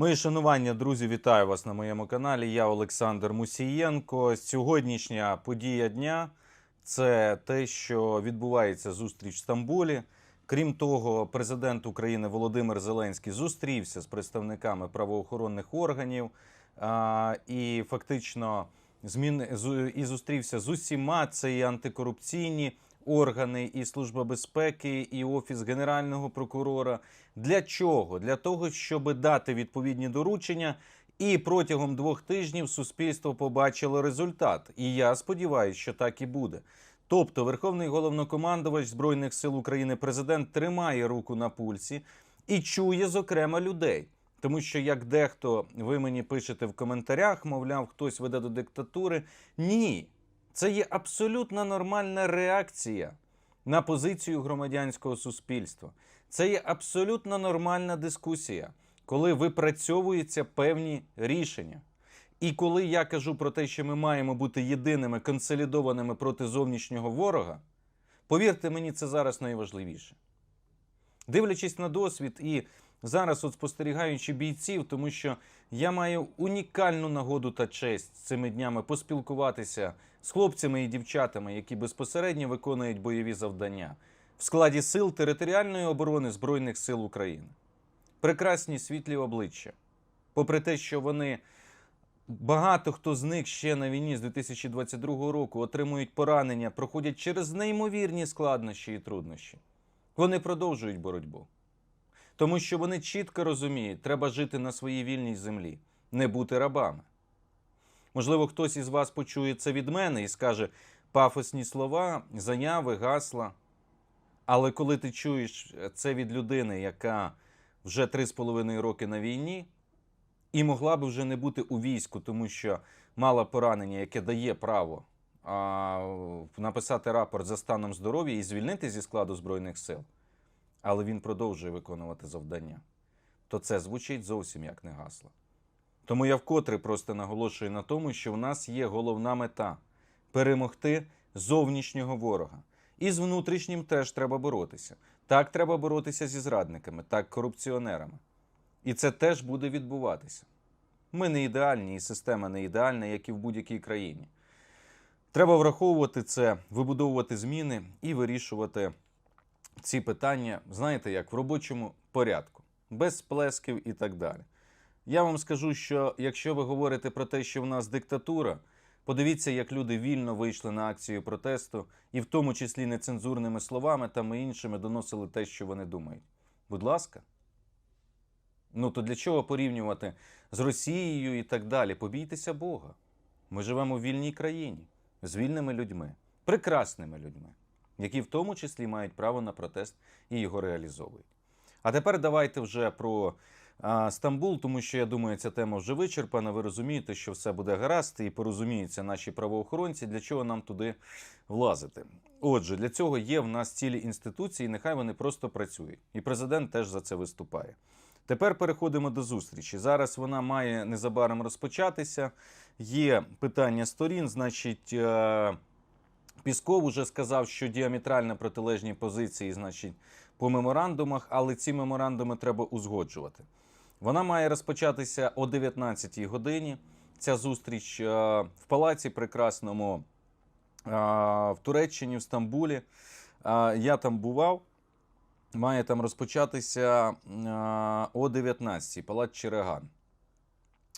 Мої шанування, друзі, вітаю вас на моєму каналі. Я Олександр Мусієнко. Сьогоднішня подія дня це те, що відбувається зустріч в Стамбулі. Крім того, президент України Володимир Зеленський зустрівся з представниками правоохоронних органів а, і фактично змін і зустрівся з усіма. Це і антикорупційні органи, і Служба безпеки, і Офіс Генерального прокурора. Для чого? Для того, щоб дати відповідні доручення, і протягом двох тижнів суспільство побачило результат. І я сподіваюся, що так і буде. Тобто, Верховний головнокомандувач Збройних сил України, президент тримає руку на пульсі і чує, зокрема, людей. Тому що як дехто ви мені пишете в коментарях, мовляв, хтось веде до диктатури. Ні, це є абсолютно нормальна реакція на позицію громадянського суспільства. Це є абсолютно нормальна дискусія, коли випрацьовуються певні рішення. І коли я кажу про те, що ми маємо бути єдиними консолідованими проти зовнішнього ворога, повірте мені, це зараз найважливіше. Дивлячись на досвід і зараз, от спостерігаючи бійців, тому що я маю унікальну нагоду та честь цими днями поспілкуватися з хлопцями і дівчатами, які безпосередньо виконують бойові завдання в складі сил територіальної оборони Збройних сил України. Прекрасні світлі обличчя. Попри те, що вони багато хто з них ще на війні з 2022 року отримують поранення, проходять через неймовірні складнощі і труднощі. Вони продовжують боротьбу. Тому що вони чітко розуміють, треба жити на своїй вільній землі, не бути рабами. Можливо, хтось із вас почує це від мене і скаже пафосні слова, заяви, гасла. Але коли ти чуєш це від людини, яка вже три з половиною роки на війні, і могла би вже не бути у війську, тому що мала поранення, яке дає право а, написати рапорт за станом здоров'я і звільнити зі складу Збройних сил, але він продовжує виконувати завдання, то це звучить зовсім як не гасло. Тому я вкотре просто наголошую на тому, що в нас є головна мета перемогти зовнішнього ворога. І з внутрішнім теж треба боротися. Так треба боротися зі зрадниками, так корупціонерами. І це теж буде відбуватися. Ми не ідеальні, і система не ідеальна, як і в будь-якій країні. Треба враховувати це, вибудовувати зміни і вирішувати ці питання, знаєте, як в робочому порядку, без сплесків і так далі. Я вам скажу, що якщо ви говорите про те, що в нас диктатура, подивіться, як люди вільно вийшли на акцію протесту, і в тому числі нецензурними словами та іншими доносили те, що вони думають. Будь ласка. Ну то для чого порівнювати з Росією і так далі? Побійтеся Бога. Ми живемо в вільній країні з вільними людьми, прекрасними людьми, які в тому числі мають право на протест і його реалізовують. А тепер давайте вже про а, Стамбул, тому що я думаю, ця тема вже вичерпана. Ви розумієте, що все буде гаразд, і порозуміються наші правоохоронці, для чого нам туди влазити. Отже, для цього є в нас цілі інституції, нехай вони просто працюють. І президент теж за це виступає. Тепер переходимо до зустрічі. Зараз вона має незабаром розпочатися. Є питання сторін, значить. Пісков уже сказав, що діаметрально протилежні позиції, значить, по меморандумах, але ці меморандуми треба узгоджувати. Вона має розпочатися о 19-й годині. Ця зустріч е, в палаці прекрасному е, в Туреччині, в Стамбулі. Е, Я там бував. Має там розпочатися е, о 19-й, палац Череган.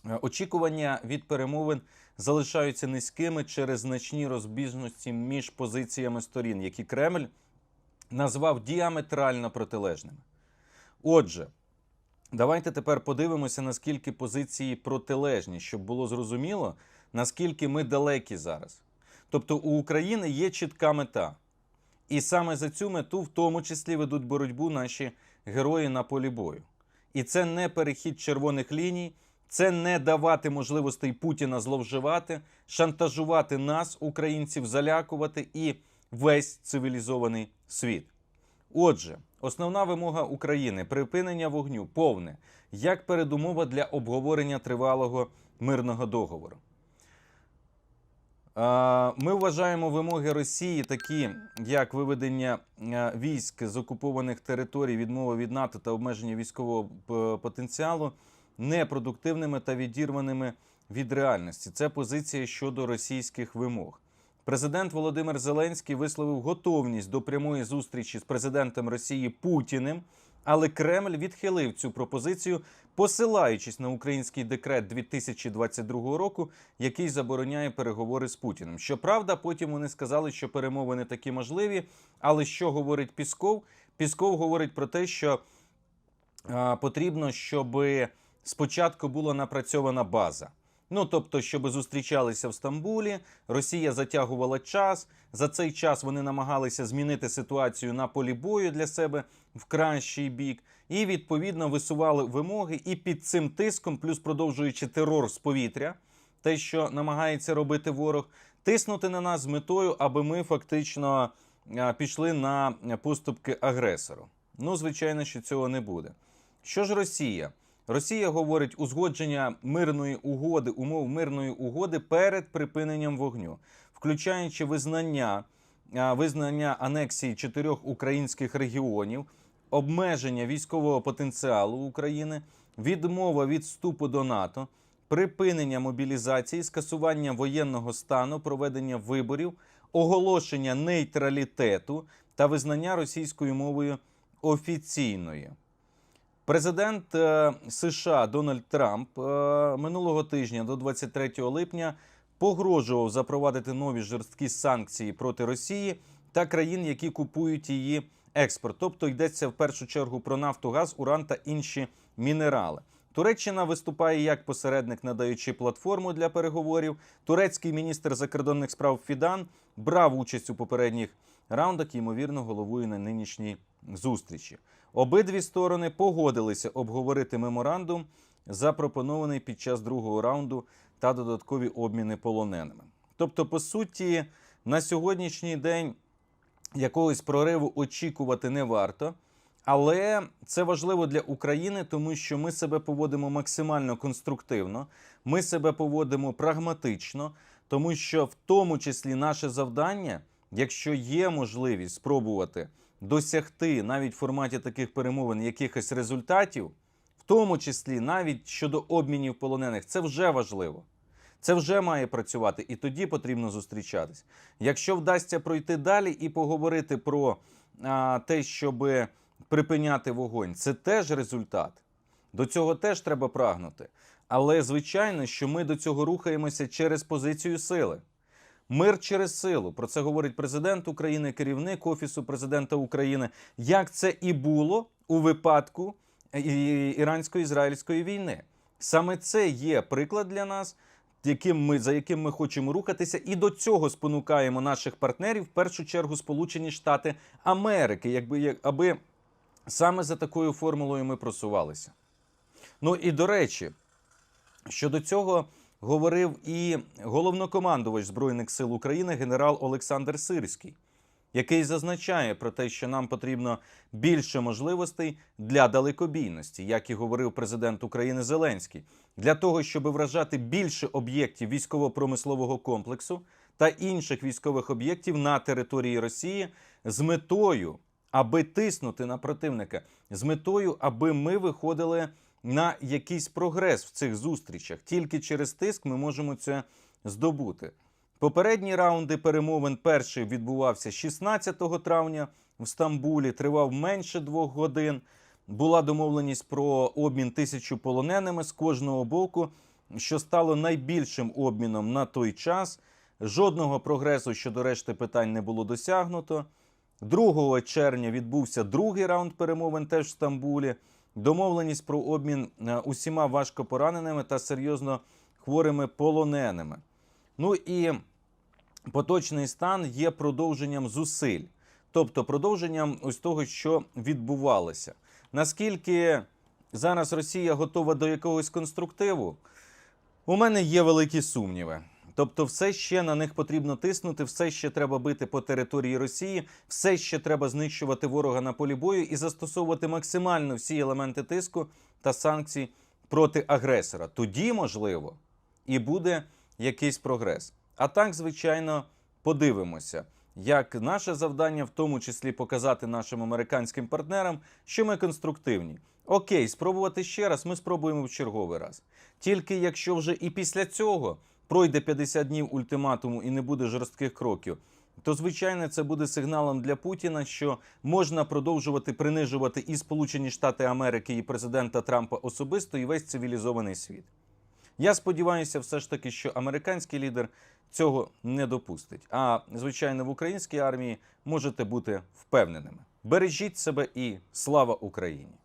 Е, Очікування від перемовин залишаються низькими через значні розбіжності між позиціями сторін, які Кремль назвав діаметрально протилежними. Отже, давайте тепер подивимося, наскільки позиції протилежні, щоб було зрозуміло, наскільки ми далекі зараз. Тобто у України є чітка мета. І саме за цю мету, в тому числі, ведуть боротьбу наші герої на полі бою. І це не перехід червоних ліній, це не давати можливостей Путіна зловживати, шантажувати нас, українців, залякувати і весь цивілізований світ. Отже, основна вимога України припинення вогню повне як передумова для обговорення тривалого мирного договору. Е, Ми вважаємо вимоги Росії такі, як виведення е, військ з окупованих територій, відмова від НАТО та обмеження військового потенціалу, непродуктивними та відірваними від реальності. Це позиція щодо російських вимог. Президент Володимир Зеленський висловив готовність до прямої зустрічі з президентом Росії Путіним, але Кремль відхилив цю пропозицію, посилаючись на український декрет 2022 року, який забороняє переговори з Путіним. Щоправда, потім вони сказали, що перемовини такі можливі. Але що говорить Пісков? Пісков говорить про те, що а, потрібно, щоб спочатку була напрацьована база. Ну, тобто, щоб зустрічалися в Стамбулі, Росія затягувала час. За цей час вони намагалися змінити ситуацію на полі бою для себе в кращий бік, і відповідно висували вимоги. І під цим тиском, плюс продовжуючи терор з повітря, те, що намагається робити ворог, тиснути на нас з метою, аби ми фактично пішли на поступки агресору. Ну, звичайно, що цього не буде. Що ж Росія? Росія говорить узгодження мирної угоди, умов мирної угоди перед припиненням вогню, включаючи визнання, визнання анексії чотирьох українських регіонів, обмеження військового потенціалу України, відмова від вступу до НАТО, припинення мобілізації, скасування воєнного стану, проведення виборів, оголошення нейтралітету та визнання російською мовою офіційною. Президент е, США Дональд Трамп е, минулого тижня до 23 липня погрожував запровадити нові жорсткі санкції проти Росії та країн, які купують її експорт. Тобто йдеться в першу чергу про нафту, газ, уран та інші мінерали. Туреччина виступає як посередник, надаючи платформу для переговорів. Турецький міністр закордонних справ Фідан брав участь у попередніх раундах ймовірно, головує на нинішній зустрічі. Обидві сторони погодилися обговорити меморандум, запропонований під час другого раунду, та додаткові обміни полоненими. Тобто, по суті, на сьогоднішній день якогось прориву очікувати не варто. Але це важливо для України, тому що ми себе поводимо максимально конструктивно, ми себе поводимо прагматично, тому що в тому числі наше завдання, якщо є можливість спробувати досягти навіть в форматі таких перемовин якихось результатів, в тому числі навіть щодо обмінів полонених, це вже важливо. Це вже має працювати, і тоді потрібно зустрічатись. Якщо вдасться пройти далі і поговорити про а, те, щоб припиняти вогонь, це теж результат. До цього теж треба прагнути. Але звичайно, що ми до цього рухаємося через позицію сили. Мир через силу. Про це говорить президент України, керівник Офісу президента України. Як це і було у випадку ірансько-ізраїльської війни. Саме це є приклад для нас, яким ми, за яким ми хочемо рухатися, і до цього спонукаємо наших партнерів, в першу чергу Сполучені Штати Америки, якби як- аби саме за такою формулою ми просувалися. Ну і до речі, щодо цього говорив і головнокомандувач Збройних сил України генерал Олександр Сирський, який зазначає про те, що нам потрібно більше можливостей для далекобійності, як і говорив президент України Зеленський, для того, щоб вражати більше об'єктів військово-промислового комплексу та інших військових об'єктів на території Росії з метою, аби тиснути на противника, з метою, аби ми виходили на якийсь прогрес в цих зустрічах. Тільки через тиск ми можемо це здобути. Попередні раунди перемовин перший відбувався 16 травня в Стамбулі, тривав менше двох годин. Була домовленість про обмін тисячу полоненими з кожного боку, що стало найбільшим обміном на той час. Жодного прогресу щодо решти питань не було досягнуто. 2 червня відбувся другий раунд перемовин теж в Стамбулі. Домовленість про обмін е, усіма важко пораненими та серйозно хворими полоненими. Ну і поточний стан є продовженням зусиль, тобто продовженням ось того, що відбувалося. Наскільки зараз Росія готова до якогось конструктиву, у мене є великі сумніви. Тобто, все ще на них потрібно тиснути, все ще треба бити по території Росії, все ще треба знищувати ворога на полі бою і застосовувати максимально всі елементи тиску та санкцій проти агресора. Тоді, можливо, і буде якийсь прогрес. А так, звичайно, подивимося, як наше завдання, в тому числі показати нашим американським партнерам, що ми конструктивні, Окей, спробувати ще раз, ми спробуємо в черговий раз. Тільки якщо вже і після цього пройде 50 днів ультиматуму і не буде жорстких кроків, то звичайно це буде сигналом для Путіна, що можна продовжувати принижувати і Сполучені Штати Америки, і президента Трампа особисто, і весь цивілізований світ. Я сподіваюся, все ж таки, що американський лідер цього не допустить. А звичайно, в українській армії можете бути впевненими. Бережіть себе і слава Україні!